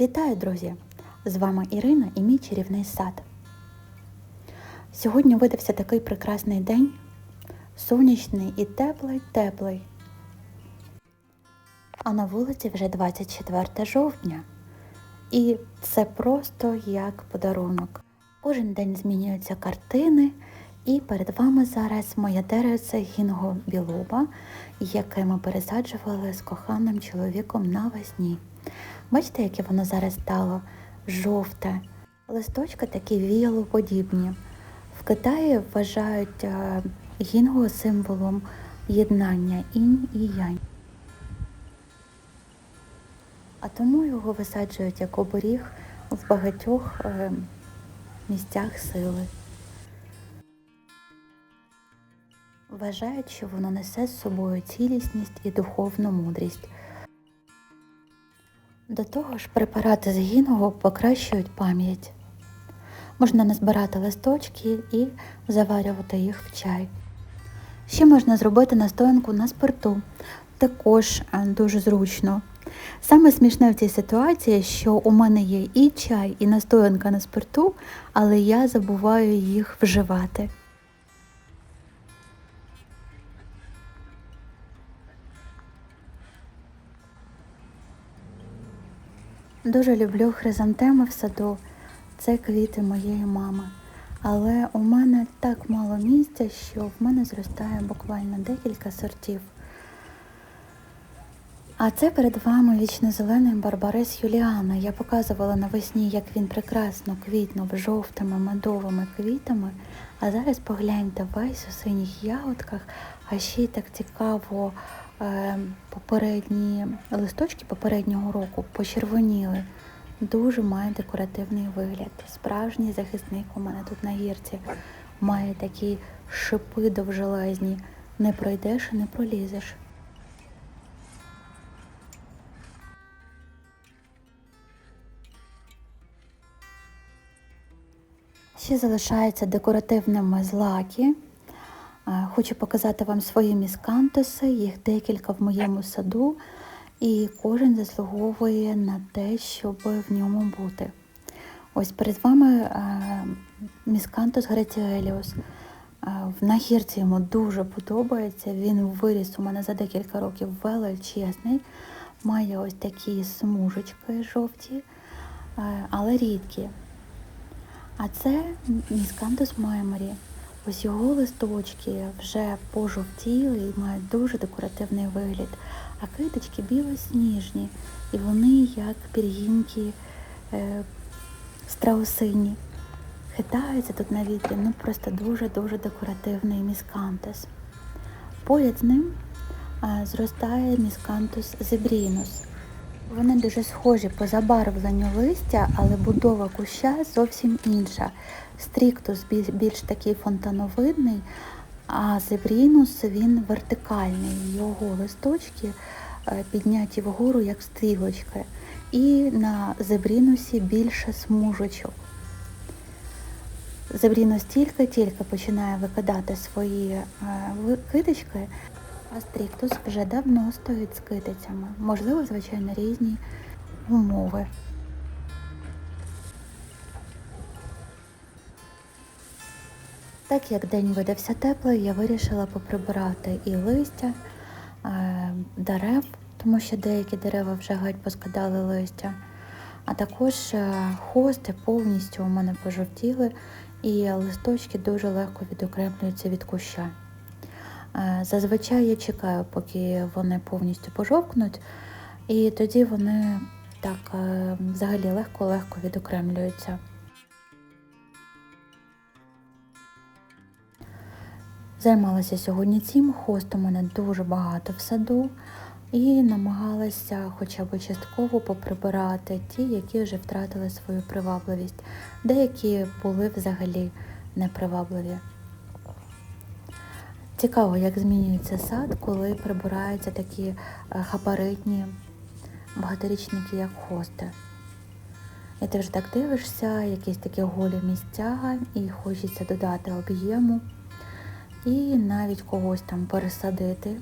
Вітаю, друзі! З вами Ірина і мій чарівний сад. Сьогодні видався такий прекрасний день, сонячний і теплий, теплий. А на вулиці вже 24 жовтня. І це просто як подарунок. Кожен день змінюються картини, і перед вами зараз моє дерево гінго білуба, яке ми пересаджували з коханим чоловіком навесні. Бачите, яке воно зараз стало жовте. Листочки такі віялоподібні. В Китаї вважають е, гінго символом єднання інь і янь. А тому його висаджують як оберіг в багатьох е, місцях сили. Вважають, що воно несе з собою цілісність і духовну мудрість. До того ж, препарати з гінго покращують пам'ять. Можна назбирати листочки і заварювати їх в чай. Ще можна зробити настоянку на спирту, також е, дуже зручно. Саме смішне в цій ситуації, що у мене є і чай, і настоянка на спирту, але я забуваю їх вживати. Дуже люблю хризантеми в саду. Це квіти моєї мами. Але у мене так мало місця, що в мене зростає буквально декілька сортів. А це перед вами вічно-зелений барбарис Юліана. Я показувала навесні, як він прекрасно квітнув жовтими медовими квітами. А зараз погляньте весь у синіх ягодках, а ще й так цікаво попередні листочки попереднього року почервоніли. Дуже має декоративний вигляд. Справжній захисник у мене тут на гірці. Має такі шипи довжелезні. Не пройдеш і не пролізеш. Ще залишаються декоративними злаки. Е, Хочу показати вам свої міскантуси, їх декілька в моєму саду, і кожен заслуговує на те, щоб в ньому бути. Ось перед вами е, міскантус граціеліус. Е, На гірці йому дуже подобається. Він виріс у мене за декілька років величезний. Має ось такі смужечки жовті, але рідкі. А це міскантус майморі. Ось його листочки вже пожовтіли і мають дуже декоративний вигляд. А киточки білосніжні, і вони як пір'їнки е, страусині. Хитаються тут на вітрі, ну просто дуже-дуже декоративний міскантус. Поряд з ним е, зростає міскантус зебрінус. Вони дуже схожі по забарвленню листя, але будова куща зовсім інша. Стріктус більш такий фонтановидний, а зебрінус він вертикальний. Його листочки підняті вгору, як стрілочки. І на зебрінусі більше смужочок. Зебрінус тільки-тільки починає викидати свої китички, а стріктус вже давно стоїть з китицями. Можливо, звичайно, різні умови. Так як день видався теплий, я вирішила поприбирати і листя, дерев, тому що деякі дерева вже геть поскидали листя. А також хости повністю у мене пожовтіли, і листочки дуже легко відокремлюються від куща. Зазвичай я чекаю, поки вони повністю пожовкнуть, і тоді вони так взагалі легко-легко відокремлюються. Займалася сьогодні цим, хост у мене дуже багато в саду, і намагалася хоча б частково поприбирати ті, які вже втратили свою привабливість. Деякі були взагалі непривабливі. Цікаво, як змінюється сад, коли прибираються такі хапаритні багаторічники, як хости. І ти вже так дивишся, якісь такі голі місця, і хочеться додати об'єму, і навіть когось там пересадити.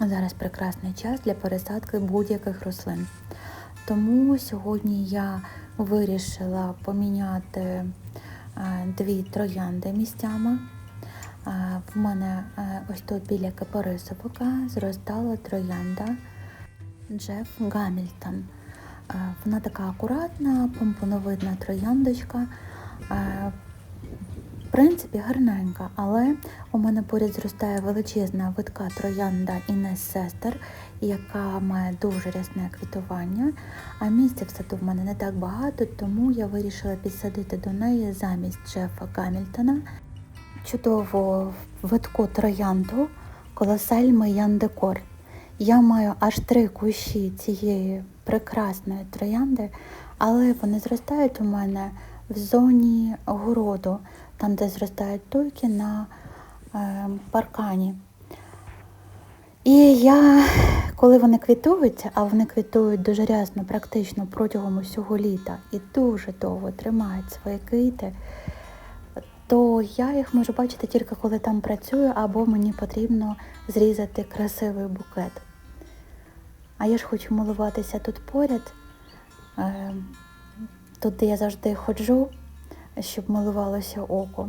Зараз прекрасний час для пересадки будь-яких рослин. Тому сьогодні я вирішила поміняти е, дві троянди місцями. В мене е, ось тут біля кипарисовика зростала троянда Джеф Гамільтон. Е, Вона така акуратна, помпоновидна трояндочка. Е, В принципі, гарненька, але у мене поряд зростає величезна витка троянда Інес Сестер, яка має дуже рясне квітування. А місця в саду в мене не так багато, тому я вирішила підсадити до неї замість Джефа Гамільтона чудову витку троянду колосальми Ян Декор. Я маю аж три кущі цієї прекрасної троянди, але вони зростають у мене в зоні городу, там, де зростають туйки на е, паркані. І я, коли вони квітують, а вони квітують дуже рясно, практично протягом усього літа і дуже довго тримають свої квіти, то я їх можу бачити тільки коли там працюю, або мені потрібно зрізати красивий букет. А я ж хочу милуватися тут поряд, е, тут, де я завжди ходжу, щоб милувалося око.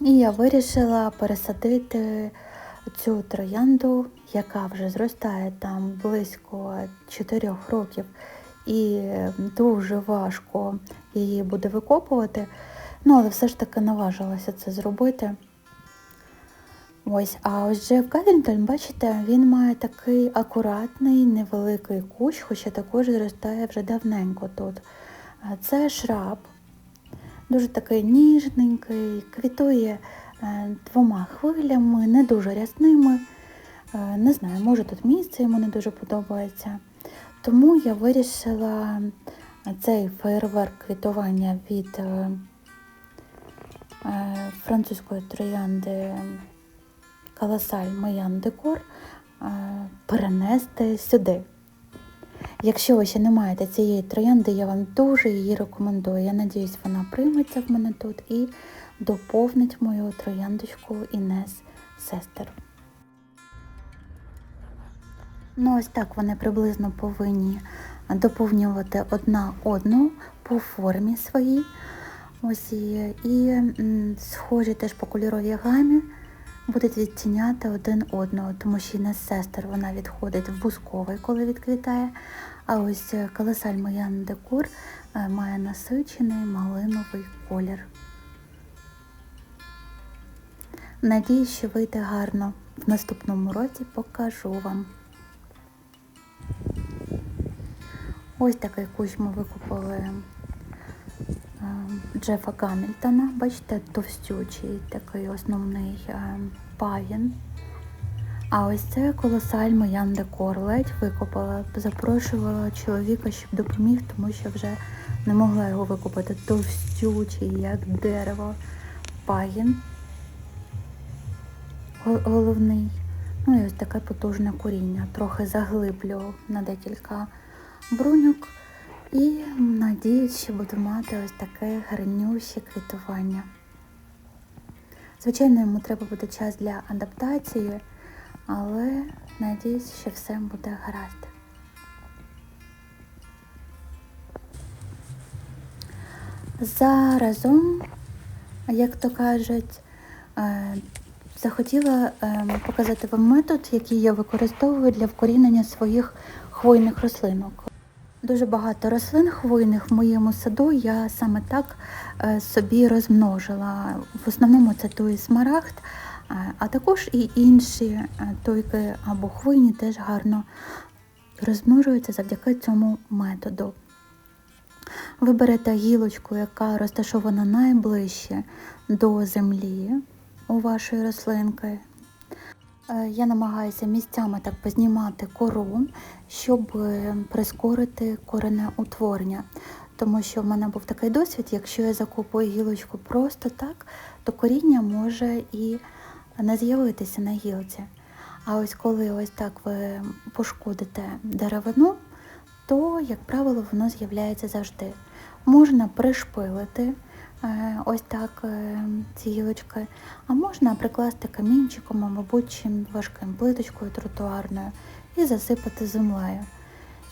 І я вирішила пересадити цю троянду, яка вже зростає там близько 4 років, і дуже важко її буде викопувати. Ну, але все ж таки наважилася це зробити. Ось, а ось Джеф Гадрінтон, бачите, він має такий акуратний, невеликий кущ, хоча також зростає вже давненько тут. Це шраб, дуже такий ніжненький, квітує е, двома хвилями, не дуже рясними. Е, Не знаю, може тут місце йому не дуже подобається. Тому я вирішила цей фейерверк квітування від е, французької троянди Колосаль Маян Декор е, перенести сюди. Якщо ви ще не маєте цієї троянди, я вам дуже її рекомендую. Я надіюсь, вона прийметься в мене тут і доповнить мою трояндочку Інес Сестер. Ну, ось так вони приблизно повинні доповнювати одна одну по формі своїй. Ось і, схожі теж по кольоровій гамі будуть відтіняти один одного, тому що Інес Сестер вона відходить в бусковий, коли відквітає. А ось е, колосаль Маян Декор е, має насичений малиновий колір. Надіюсь, що вийде гарно. В наступному році покажу вам. Ось такий кущ ми викупили Джефа Гамільтона. Бачите, товстючий такий основний е, пагін. А ось це колосаль Моян Декор. Ледь викопала, запрошувала чоловіка, щоб допоміг, тому що вже не могла його викопати. Товстючий, як дерево, пагін. Головний. Ну і ось таке потужне коріння. Трохи заглиблю на декілька бруньок. І надіюсь, що буду мати ось таке гарнюще квітування. Звичайно, йому треба буде час для адаптації, але надіюсь, що все буде гаразд. Заразом, як то кажуть, е, захотіла е, показати вам метод, який я використовую для вкорінення своїх хвойних рослинок. Дуже багато рослин хвойних в моєму саду я саме так е, собі розмножила. В основному це той смарагд, е, а також і інші е, тойки або хвойні теж гарно розмножуються завдяки цьому методу. Ви берете гілочку, яка розташована найближче до землі у вашої рослинки. Е, Я намагаюся місцями так познімати кору, щоб е, прискорити корене утворення. Тому що в мене був такий досвід, якщо я закопую гілочку просто так, то коріння може і не з'явитися на гілці. А ось коли ось так ви пошкодите деревину, то, як правило, воно з'являється завжди. Можна пришпилити ось так е, ці а можна прикласти камінчиком, а мабуть, чим важким плиточкою тротуарною і засипати землею.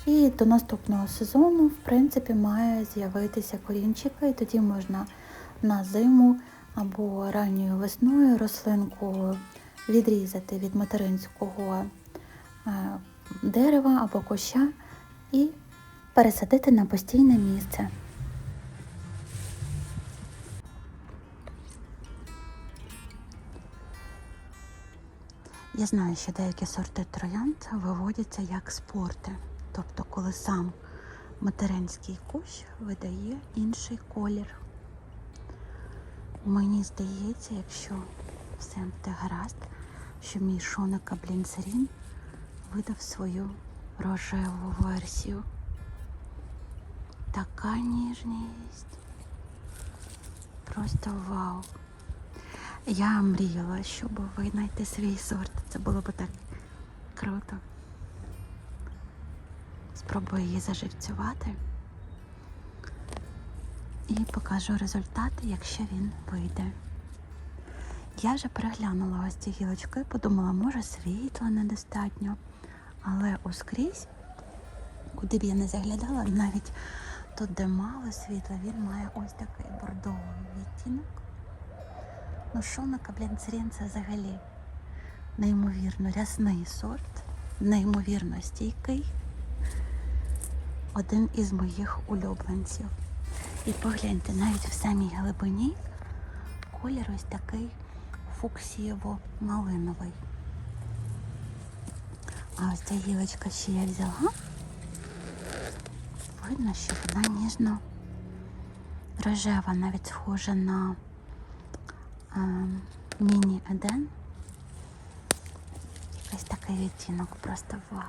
І до наступного сезону, в принципі, має з'явитися корінчика, і тоді можна на зиму або ранньою весною рослинку відрізати від материнського е, дерева або куща і пересадити на постійне місце. Я знаю, що деякі сорти троянд виводяться як спорти, тобто коли сам материнський кущ видає інший колір. Мені здається, якщо все буде гаразд, що мій шоника Блінцерін видав свою рожеву версію. Така ніжність. Просто вау. Я мріяла, щоб винайти свій сорт. Це було б так круто. Спробую її заживцювати і покажу результати, якщо він вийде. Я вже переглянула ось ці гілочки, подумала, може світла недостатньо, але ускрізь, куди б я не заглядала, навіть тут, де мало світла, він має ось такий. Ну, шоника блінцерін це взагалі неймовірно рясний сорт, неймовірно стійкий. Один із моїх улюбленців. І погляньте, навіть в самій глибині колір ось такий фуксієво-малиновий. А ось ця гілочка, що я взяла, видно, що вона ніжно рожева, навіть схожа на міні Еден. Ось такий відтінок, просто вау.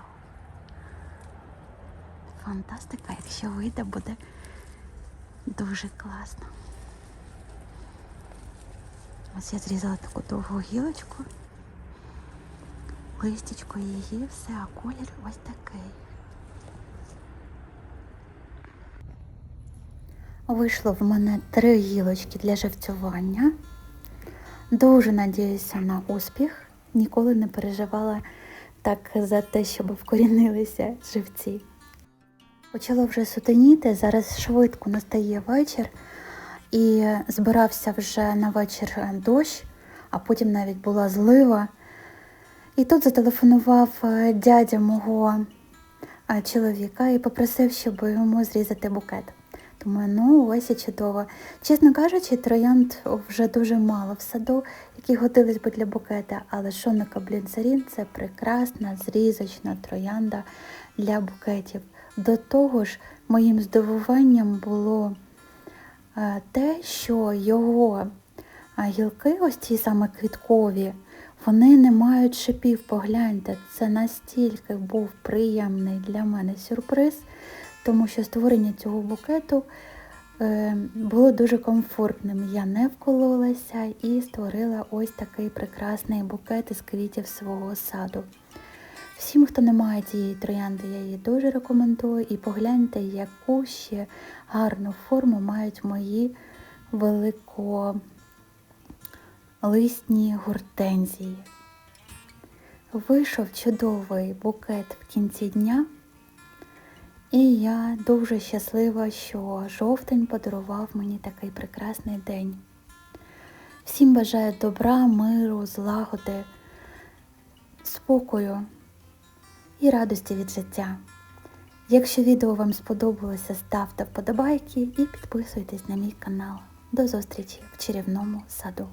Фантастика, якщо вийде, буде дуже класно. Ось я зрізала таку довгу гілочку, листячко її, все, а колір ось такий. Вийшло в мене три гілочки для живцювання. Дуже надіюся на успіх. Ніколи не переживала так за те, щоб вкорінилися живці. Почало вже сутеніти, зараз швидко настає вечір і збирався вже на вечір дощ, а потім навіть була злива. І тут зателефонував е, дядя мого е, чоловіка і попросив, щоб йому зрізати букет. Думаю, ну ось і чудово. Чесно кажучи, троянд вже дуже мало в саду, які годились би для букета, але шоника блінцарін це прекрасна зрізочна троянда для букетів. До того ж, моїм здивуванням було е, те, що його е, гілки, ось ті саме квіткові, вони не мають шипів. Погляньте, це настільки був приємний для мене сюрприз тому що створення цього букету е, було дуже комфортним. Я не вкололася і створила ось такий прекрасний букет із квітів свого саду. Всім, хто не має цієї троянди, я її дуже рекомендую. І погляньте, яку ще гарну форму мають мої великолистні гортензії. Вийшов чудовий букет в кінці дня. І я дуже щаслива, що жовтень подарував мені такий прекрасний день. Всім бажаю добра, миру, злагоди, спокою і радості від життя. Якщо відео вам сподобалося, ставте вподобайки і підписуйтесь на мій канал. До зустрічі в чарівному саду.